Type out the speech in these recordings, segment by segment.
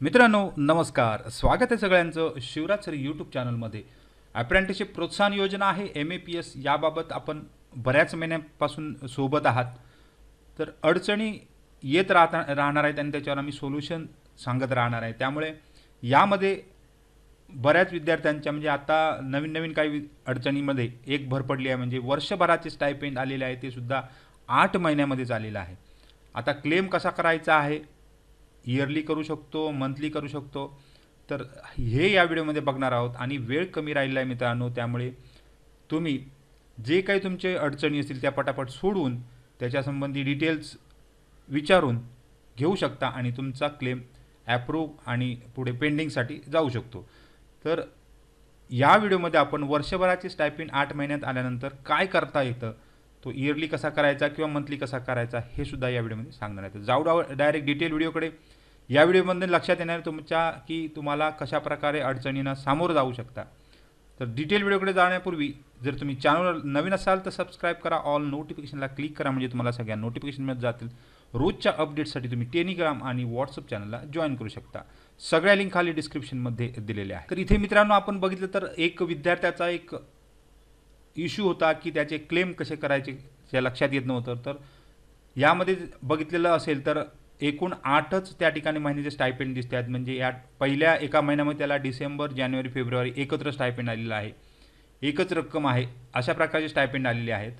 मित्रांनो नमस्कार. स्वागत आहे सगळ्यांचं शिवराज सर यूट्यूब चॅनलमध्ये अप्रेंटिसशिप प्रोत्साहन योजना आहे. एम ए पी एस याबाबत आपण बऱ्याच महिन्यापासून सोबत आहात. तर अडचणी येत राहता राहणार आहेत आणि त्याच्यावर आम्ही सोल्युशन सांगत राहणार आहे. त्यामुळे यामध्ये बऱ्याच विद्यार्थ्यांच्या म्हणजे आता नवीन नवीन काही वि- अडचणीमध्ये एक भर पडली आहे. म्हणजे वर्षभराचे स्टायपेंड आलेले आहे. ते सुद्धा आठ महिन्यामध्येच आलेलं आहे. आता क्लेम कसा करायचा आहे? इयरली करू शकतो मंथली करू शकतो. तर हे या व्हिडिओमध्ये बघणार आहोत आणि वेळ कमी राहिला आहे मित्रांनो त्यामुळे तुम्ही जे काही तुमचे अडचणी असतील त्या पटापट सोडून त्याच्यासंबंधी डिटेल्स विचारून घेऊ शकता आणि तुमचा क्लेम ॲप्रूव्ह आणि पुढे पेंडिंगसाठी जाऊ शकतो. तर या व्हिडिओमध्ये आपण वर्षभराचे स्टायपिंग आठ महिन्यात आल्यानंतर काय करता येतं तो इयरली कसा करायचा किंवा मंथली कसा करायचा हे सुद्धा या व्हिडिओमध्ये सांगणार आहे. तर जाऊ डाव डायरेक्ट डिटेल व्हिडिओकडे. या व्हिडिओमध्ये लक्षात येणार तुमच्या की तुम्हाला कशा प्रकारे अडचणींना सामोरं जाऊ शकता. तर डिटेल व्हिडिओकडे जाण्यापूर्वी जर तुम्ही चॅनल नवीन असाल तर सबस्क्राईब करा. ऑल नोटिफिकेशनला क्लिक करा म्हणजे तुम्हाला सगळ्या नोटिफिकेशन मिळत जातील. रोजच्या अपडेट्ससाठी तुम्ही टेलिग्राम आणि व्हॉट्सअप चॅनलला जॉईन करू शकता. सगळ्या लिंक खाली डिस्क्रिप्शनमध्ये दिलेल्या आहे तर इथे मित्रांनो आपण बघितलं तर एक विद्यार्थ्याचा एक इश्यू होता की त्याचे क्लेम कसे करायचे हे लक्षात येत नव्हतं. तर यामध्ये बघितलेलं असेल तर एकूण आठच त्या ठिकाणी महिन्याचे स्टायपेंड दिसत आहेत. म्हणजे या पहिल्या एका महिन्यामध्ये त्याला डिसेंबर जानेवारी फेब्रुवारी एकत्र स्टायपेंड आलेलं आहे. एकच रक्कम आहे. अशा प्रकारचे स्टायपेंड आलेले आहेत.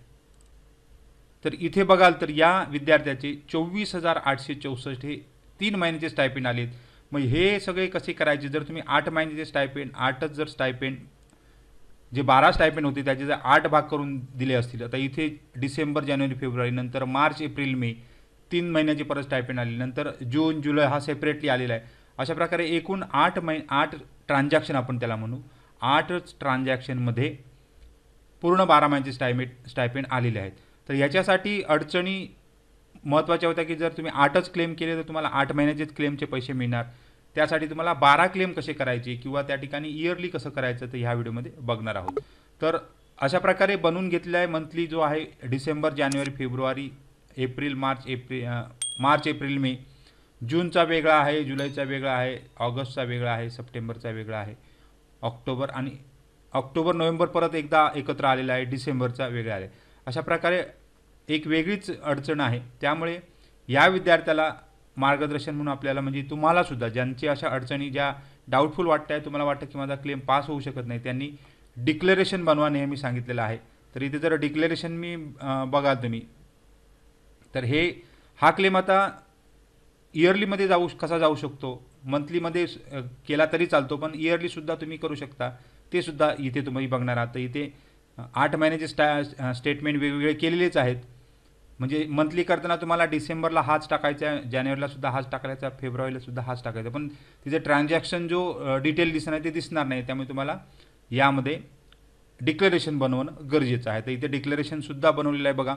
तर इथे बघाल तर या विद्यार्थ्याचे चोवीस हजार आठशे चौसष्ट हे तीन महिन्याचे स्टायपेंड आलेत. मग हे सगळे कसे करायचे? जर तुम्ही आठ महिन्याचे स्टायपेंड आठच जर स्टायपेंड जे बारा स्टायपेंड होते त्याचे जर आठ भाग करून दिले असतील आता इथे डिसेंबर जानेवारी फेब्रुवारी नंतर मार्च एप्रिल मे तीन महिन्याची परत स्टायपेंड आली. नंतर जून जुलै हा सेपरेटली आलेला आहे. अशा प्रकारे एकूण आठ मै आठ ट्रान्झॅक्शन आपण त्याला म्हणू. आठच ट्रान्झॅक्शनमध्ये पूर्ण बारा महिन्याचे स्टायमेट स्टायपेंड आलेले आहेत. तर याच्यासाठी अडचणी महत्त्वाच्या होत्या की जर तुम्ही आठच क्लेम केले तर तुम्हाला आठ महिन्याचेच क्लेमचे पैसे मिळणार. त्यासाठी तुम्हाला बारा क्लेम कसे करायचे किंवा त्या ठिकाणी इयरली कसं करायचं तर ह्या व्हिडिओमध्ये बघणार आहोत. तर अशा प्रकारे बनवून घेतलेला आहे मंथली जो आहे डिसेंबर जानेवारी February April March April March April May. जूनचा वेगळा आहे जुलैचा वेगळा आहे ऑगस्टचा वेगळा आहे सप्टेंबरचा वेगळा आहे. ऑक्टोबर आणि ऑक्टोबर नोव्हेंबर परत एकदा एकत्र आलेला आहे डिसेंबरचा वेगळा आहे. अशा प्रकारे एक वेगळीच अडचण आहे. त्यामुळे या विद्यार्थ्याला मार्गदर्शन म्हणून आपल्याला म्हणजे तुम्हालासुद्धा ज्यांची अशा अडचणी ज्या डाऊटफुल वाटत आहे तुम्हाला वाटतं की माझा क्लेम पास होऊ शकत नाही त्यांनी डिक्लेरेशन बनवा नेहमी सांगितलेलं आहे. तर इथे जर डिक्लेरेशन मी बघाल तुम्ही तर हे हा क्लेम आता इयरलीमध्ये जाऊ कसा जाऊ शकतो? मंथलीमध्ये केला तरी चालतो पण इयरलीसुद्धा तुम्ही करू शकता. ते सुद्धा इथे तुम्ही बघणार आहात. तर इथे आठ महिन्याचे स्टा स्टेटमेंट वेगवेगळे केलेलेच आहेत. म्हणजे मंथली करताना तुम्हाला डिसेंबरला हाच टाकायचा आहे जानेवारीला सुद्धा हाच टाकायचा फेब्रुवारीला सुद्धा हाच टाकायचा. पण तिथे ट्रान्झॅक्शन जो डिटेल दिसणार आहे ते दिसणार नाही. त्यामुळे तुम्हाला यामध्ये डिक्लेरेशन बनवणं गरजेचं आहे. तर इथे डिक्लेरेशनसुद्धा बनवलेलं आहे बघा.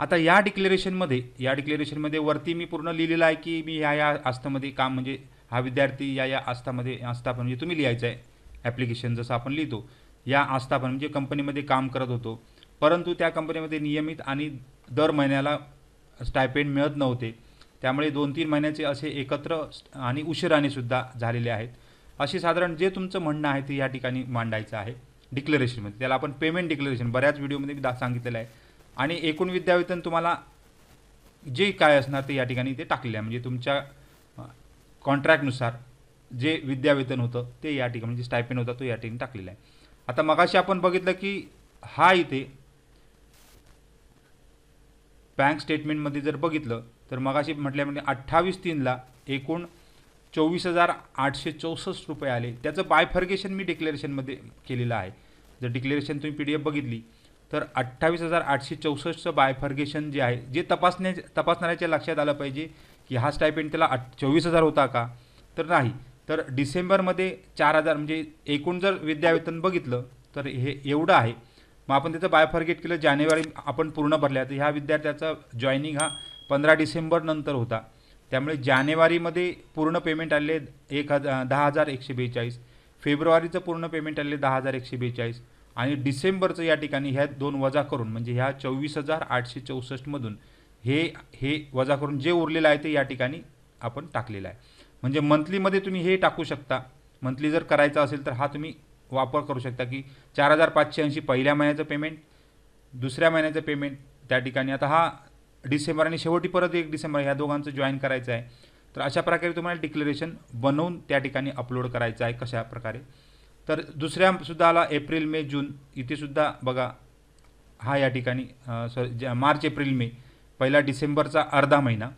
आता या डिक्लेरेशनमध्ये या डिक्लेरेशनमध्ये वरती मी पूर्ण लिहिलेलं आहे की मी ह्या या आस्थामध्ये काम म्हणजे हा विद्यार्थी या या आस्थामध्ये आस्थापन म्हणजे तुम्ही लिहायचं आहे. ॲप्लिकेशन जसं आपण लिहितो या आस्थापन म्हणजे कंपनीमध्ये काम करत होतो. परंतु त्या कंपनीमध्ये नियमित आणि दर महिन्याला स्टायपेंड मिळत नव्हते. त्यामुळे दोन तीन महिन्याचे असे एकत्र आणि उशिराने सुद्धा झालेले आहेत. असे साधारण जे तुमचं म्हणणं आहे ते या ठिकाणी मांडायचं आहे. डिक्लेरेशनमध्ये त्याला आपण पेमेंट डिक्लेरेशन बऱ्याच व्हिडिओमध्ये मी दा सांगितलेलं आहे. आणि एकूण विद्यावेतन तुम्हाला जे काय असणार ते या ठिकाणी ते टाकलेलं आहे. म्हणजे तुमच्या कॉन्ट्रॅक्टनुसार जे विद्यावेतन होतं ते या ठिकाणी म्हणजे स्टायपेंड होता तो या ठिकाणी टाकलेला आहे. आता मगाशी आपण बघितलं की हा इथे बँक स्टेटमेंटमध्ये जर बघितलं तर मगाशी म्हटल्यामध्ये अठ्ठावीस तीनला एकूण चोवीस हजार आठशे चौसष्ट रुपये आले. त्याचं बायफर्गेशन मी डिक्लेरेशनमध्ये केलेलं आहे. जर डिक्लेरेशन तुम्ही पी डी एफ बघितली तर अठ्ठावीस हजार आठशे चौसष्टचं बायफर्गेशन जे आहे जे तपासण्या तपासणाऱ्याच्या लक्षात आलं पाहिजे की हा स्टायपेंड त्याला आठ चोवीस हजार होता का? तर नाही. तर डिसेंबरमध्ये चार हजार म्हणजे एकूण जर विद्यावेतन बघितलं तर हे एवढं आहे. मग आपण त्याचं बायफर्गेट केलं जानेवारी आपण पूर्ण भरल्या. तर ह्या विद्यार्थ्याचा जॉईनिंग हा पंधरा डिसेंबरनंतर होता. त्यामुळे जानेवारीमध्ये पूर्ण पेमेंट आले एक हजार दहा हजार एकशे बेचाळीस. फेब्रुवारीचं पूर्ण पेमेंट आले दहा हजार एकशे बेचाळीस. आणि डिसेंबरचं या ठिकाणी ह्या दोन वजा करून म्हणजे ह्या चोवीस हजार आठशे चौसष्टमधून हे हे वजा करून जे उरलेलं आहे ते या ठिकाणी आपण टाकलेलं आहे. म्हणजे मंथलीमध्ये तुम्ही हे टाकू शकता. मंथली जर करायचं असेल तर हा तुम्ही वापर करू शकता की चार हजार पाचशे ऐंशी पहिल्या महिन्याचं पेमेंट दुसऱ्या महिन्याचं पेमेंट त्या ठिकाणी. आता हा डिसेंबर आणि शेवटी परत एक डिसेंबर ह्या दोघांचं जॉईन करायचं आहे. तर अशा प्रकारे तुम्हाला डिक्लेरेशन बनवून त्या ठिकाणी अपलोड करायचं आहे कशा प्रकारे? तर दुसऱ्या सुद्धा आला एप्रिल मे जून. इथे सुद्धा बघा हा या ठिकाणी सॉरी मार्च एप्रिल मे. पहिला डिसेंबरचा अर्धा महिना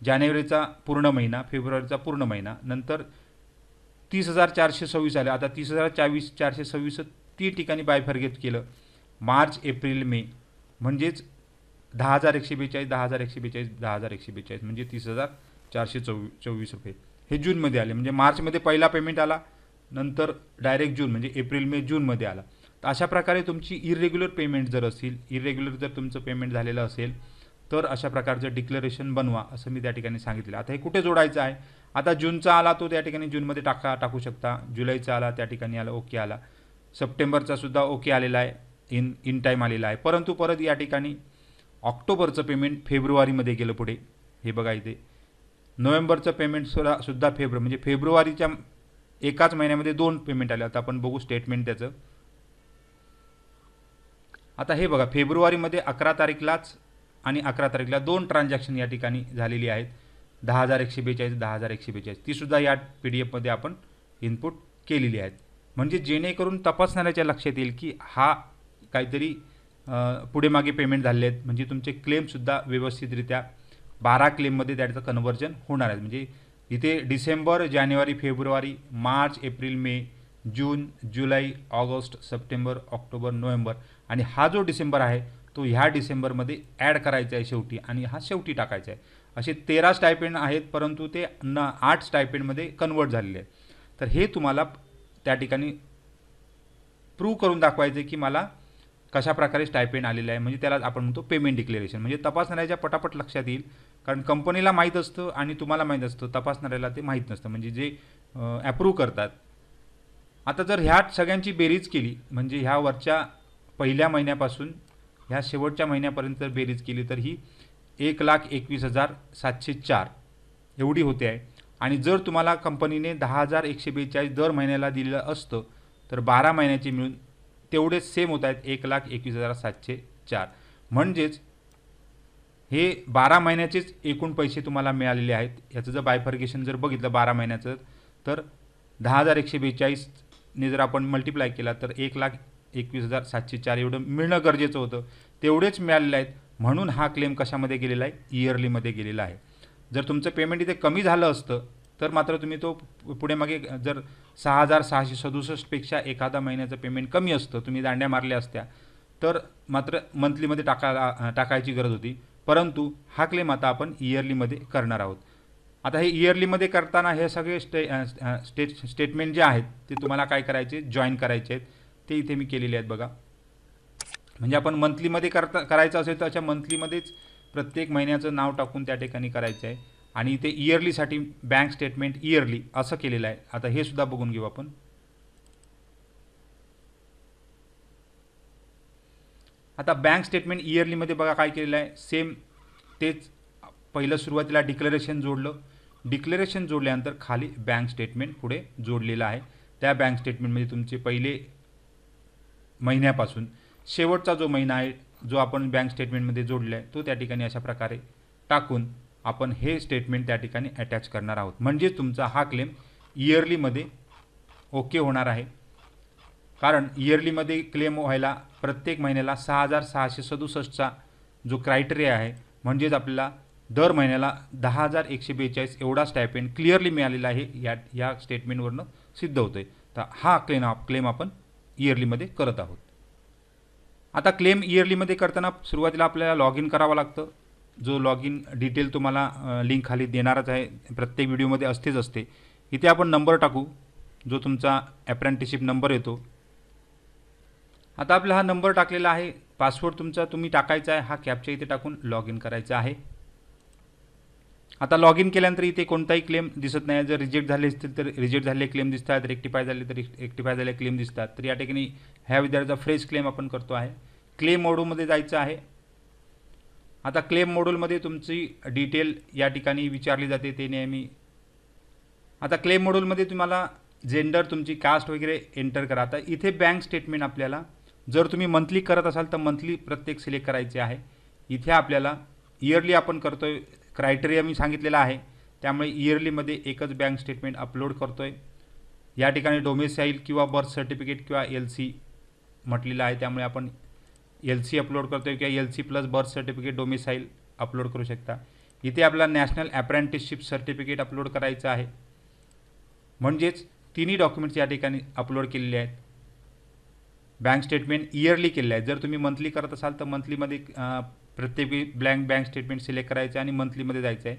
जानेवारीचा पूर्ण महिना फेब्रुवारीचा पूर्ण महिना नंतर तीस हजार चारशे सव्वीस आले. आता तीस हजार चावीस चारशे सव्वीस ती ठिकाणी बायफर्गेट केलं. March April May. म्हणजेच दहा हजार एकशे बेचाळीस दहा हजार एकशे बेचाळीस दहा हजार एकशे बेचाळीस. म्हणजे तीस हजार चारशे चौ चोवीस रुपये. हे जूनमध्ये आले. म्हणजे मार्चमध्ये पहिला पेमेंट आला. नंतर डायरेक्ट जून म्हणजे एप्रिल मे जूनमध्ये आला. तर अशा प्रकारे तुमची इरेग्युलर पेमेंट जर असतील इरेग्युलर जर तुमचं पेमेंट झालेलं असेल तर अशा प्रकारचं डिक्लेरेशन बनवा असं मी त्या ठिकाणी सांगितलं आता हे कुठे जोडायचं आहे? आता जूनचा आला तो त्या ठिकाणी जूनमध्ये टाका टाकू शकता. जुलैचा आला त्या ठिकाणी आला ओके आला. सप्टेंबरचा सुद्धा ओके आलेला आहे इन इन टाईम आलेला आहे. परंतु परत या ठिकाणी ऑक्टोबरचं पेमेंट फेब्रुवारीमध्ये गेलं पुढे. हे बघा इथे. नोव्हेंबरचं पेमेंट सुद्धा सुद्धा फेब्रु म्हणजे फेब्रुवारीच्या एकाच महिन्यामध्ये दोन पेमेंट आले. आता आपण बघू स्टेटमेंट त्याचं. आता हे बघा फेब्रुवारीमध्ये अकरा तारीखलाच आणि अकरा तारीखला दोन ट्रान्झॅक्शन या ठिकाणी झालेली आहेत. दहा हजार एकशे बेचाळीस दहा हजार एकशे बेचाळीस. तीसुद्धा या पी डी एफमध्ये आपण इनपुट केलेली आहेत. म्हणजे जेणेकरून तपासणाऱ्याच्या लक्षात येईल की हा काहीतरी पुढे मागे पेमेंट झाले आहेत. म्हणजे तुमचे क्लेमसुद्धा व्यवस्थितरित्या बारा क्लेममध्ये त्याचं कन्व्हर्जन होणार आहे. म्हणजे इथे डिसेंबर जानेवारी फेब्रुवारी मार्च एप्रिल मे जून जुलै ऑगस्ट सप्टेंबर ऑक्टोबर नोव्हेंबर आणि हा जो डिसेंबर आहे तो ह्या डिसेंबरमध्ये ॲड करायचा आहे शेवटी आणि हा शेवटी टाकायचा आहे. असे तेरा स्टायपेंड आहेत परंतु ते न आठ स्टायपेंडमध्ये कन्वर्ट झालेले आहेत. तर हे तुम्हाला त्या ठिकाणी प्रूव्ह करून दाखवायचे की मला कशा प्रकारे स्टायपेंड आलेलं आहे. म्हणजे त्याला आपण म्हणतो पेमेंट डिक्लेरेशन. म्हणजे तपासणाऱ्याच्या पटापट लक्षात येईल कारण कंपनीला माहीत असतं आणि तुम्हाला माहीत असतं तपासणाऱ्याला ते माहीत नसतं. म्हणजे जे ॲप्रूव्ह करतात. आता जर ह्या सगळ्यांची बेरीज केली म्हणजे ह्या वरच्या पहिल्या महिन्यापासून ह्या शेवटच्या महिन्यापर्यंत जर बेरीज केली तर ही एक लाख एकवीस हजार सातशे चार एवढी होते आहे. आणि जर तुम्हाला कंपनीने दहा हजार एकशे बेचाळीस दर महिन्याला दिलेलं असतं तर बारा महिन्याचे मिळून तेवढेच सेम होत आहेत एक लाख एकवीस हजार सातशे चार. म्हणजेच हे बारा महिन्याचेच एकूण पैसे तुम्हाला मिळालेले आहेत. याचं जर बायफर्गेशन जर बघितलं बारा महिन्याचं तर दहा हजार एकशे बेचाळीसने जर आपण मल्टिप्लाय केला तर एक लाख एकवीस हजार सातशे चार एवढं मिळणं गरजेचं होतं. तेवढेच मिळालेले आहेत. म्हणून हा क्लेम कशामध्ये गेलेला आहे? इयरलीमध्ये गेलेला आहे. जर तुमचं पेमेंट इथे कमी झालं असतं तर मात्र तुम्ही तो पुढे मागे जर सहा हजार सहाशे सदुसष्टपेक्षा एखादा महिन्याचं पेमेंट कमी असतं तुम्ही दांड्या मारल्या असत्या तर मात्र मंथलीमध्ये टाकायला टाकायची गरज होती. परंतु हा क्लेम आता आपण इयरलीमध्ये करणार आहोत. आता हे इयरलीमध्ये करताना हे सगळे स्टे स्टेट स्टेटमेंट जे आहेत ते तुम्हाला काय करायचे? जॉईन करायचे आहेत. ते इथे मी केलेले आहेत बघा. म्हणजे आपण मंथलीमध्ये करता करायचं असेल तर अशा मंथलीमध्येच प्रत्येक महिन्याचं नाव टाकून त्या ठिकाणी करायचं आहे. आणि इथे इयरलीसाठी बँक स्टेटमेंट इयरली असं केलेलं आहे. आता हे सुद्धा बघून घेऊ आपण. आता बँक स्टेटमेंट इयरलीमध्ये बघा काय केलेलं आहे. सेम तेच पहिलं सुरुवातीला डिक्लेरेशन जोडलं. डिक्लेरेशन जोडल्यानंतर खाली बँक स्टेटमेंट पुढे जोडलेलं आहे. त्या बँक स्टेटमेंटमध्ये तुमचे पहिले महिन्यापासून शेवटचा जो महिना आहे जो आपण बँक स्टेटमेंटमध्ये जोडला आहे तो त्या ठिकाणी अशा प्रकारे टाकून आपण हे स्टेटमेंट त्या ठिकाणी अटॅच करणार आहोत. म्हणजे तुमचा हा क्लेम इयरलीमध्ये ओके होणार आहे. कारण इयरलीमध्ये क्लेम व्हायला प्रत्येक महिन्याला सहा हजार सहाशे सदुसष्टचा जो क्रायटेरिया आहे म्हणजेच आपल्याला दर महिन्याला दहा हजार एकशे बेचाळीस एवढा स्टायपेंड क्लिअरली मिळालेला आहे या या स्टेटमेंटवरनं सिद्ध होतं आहे तर हा क्लेम क्लेम आपण इयरलीमध्ये करत आहोत. आता क्लेम इयरलीमध्ये करताना सुरुवातीला आपल्याला लॉग इन करावं लागतं. जो लॉग इन डिटेल तुम्हाला लिंक खाली देणारच आहे प्रत्येक व्हिडिओमध्ये असतेच असते. इथे आपण नंबर टाकू. जो तुमचा ॲप्रेंटिशिप नंबर येतो आता आपला हा नंबर टाकलेला आहे. पासवर्ड तुमचा तुम्ही टाकायचा आहे. हा कॅपच्या इथे टाकून लॉग इन करायचा आहे. आता लॉग इन केल्यानंतर इथे कोणताही क्लेम दिसत नाही. जर रिजेक्ट झाले असतील तर रिजेक्ट झाले क्लेम दिसतात. रेक्टिफाय झाले तर रेक्टिफाय झाले क्लेम दिसतात. तर या ठिकाणी ह्या विद्यार्थ्याचा फ्रेश क्लेम आपण करतो आहे. क्लेम मोडूमध्ये जायचं आहे. आता क्लेम मॉड्यूलमध्ये तुमची डिटेल या ठिकाणी विचारली जाते. ते नेहमी. आता क्लेम मॉड्यूलमध्ये तुम्हाला जेंडर तुमची कास्ट वगैरे एंटर करा. आता इथे बँक स्टेटमेंट आपल्याला जर तुम्ही मंथली करत असाल तर मंथली प्रत्येक सिलेक्ट करायचे आहे. इथे आपल्याला इयरली आपण करतोय क्रायटेरिया मी सांगितलेला आहे. त्यामुळे इयरलीमध्ये एकच बँक स्टेटमेंट अपलोड करतोय. या ठिकाणी डोमेसाईल किंवा बर्थ सर्टिफिकेट किंवा एल सी म्हटलेलं आहे. त्यामुळे आपण एल सी अपलोड करतोय किंवा L C plus birth certificate domicile upload करू शकता. इथे आपला नॅशनल ॲप्रेंटिसशिप सर्टिफिकेट अपलोड करायचं आहे. म्हणजेच तिन्ही डॉक्युमेंट्स या ठिकाणी अपलोड केलेले आहेत. बँक स्टेटमेंट इयरली केलेलं आहे. जर तुम्ही मंथली करत असाल तर मंथलीमध्ये प्रत्येकी प्रत्येक ब्लँक बँक स्टेटमेंट सिलेक्ट करायचं आहे आणि मंथलीमध्ये जायचं आहे.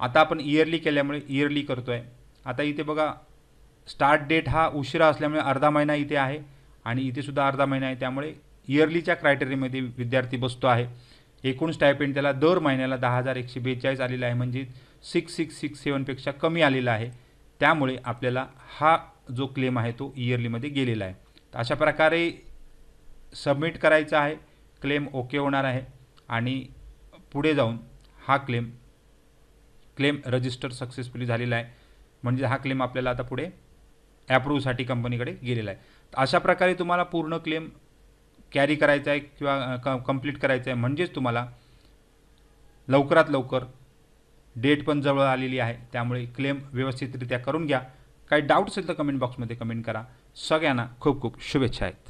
आता आपण इयरली केल्यामुळे इयरली करतो आहे आता इथे बघा स्टार्ट डेट हा उशिरा असल्यामुळे अर्धा महिना इथे आहे आणि इथेसुद्धा अर्धा महिना आहे. त्यामुळे इयरलीच्या क्रायटेरियामध्ये विद्यार्थी बसतो आहे. एकूण स्टायपेंड त्याला दर महिन्याला दहा हजार एकशे बेचाळीस आलेला आहे. म्हणजे सिक्स सिक्स सिक्स सेवनपेक्षा कमी आलेला आहे. त्यामुळे आपल्याला हा जो क्लेम आहे तो इयरलीमध्ये गेलेला आहे. अशा प्रकारे सबमिट करायचा आहे. क्लेम ओके होणार आहे. आणि पुढे जाऊन हा क्लेम क्लेम रजिस्टर सक्सेसफुली झालेला आहे. म्हणजे हा क्लेम आपल्याला आता पुढे ॲप्रूव्हसाठी कंपनीकडे गेलेला आहे. तर अशा प्रकारे तुम्हाला पूर्ण क्लेम कॅरी करायचा आहे किंवा क कंप्लीट करायचं आहे. म्हणजेच तुम्हाला लवकरात लवकर डेट पण जवळ आलेली आहे. त्यामुळे क्लेम व्यवस्थितरित्या करून घ्या. काही डाऊट असेल तर कमेंट बॉक्समध्ये कमेंट करा. sagana kobkob shubacayt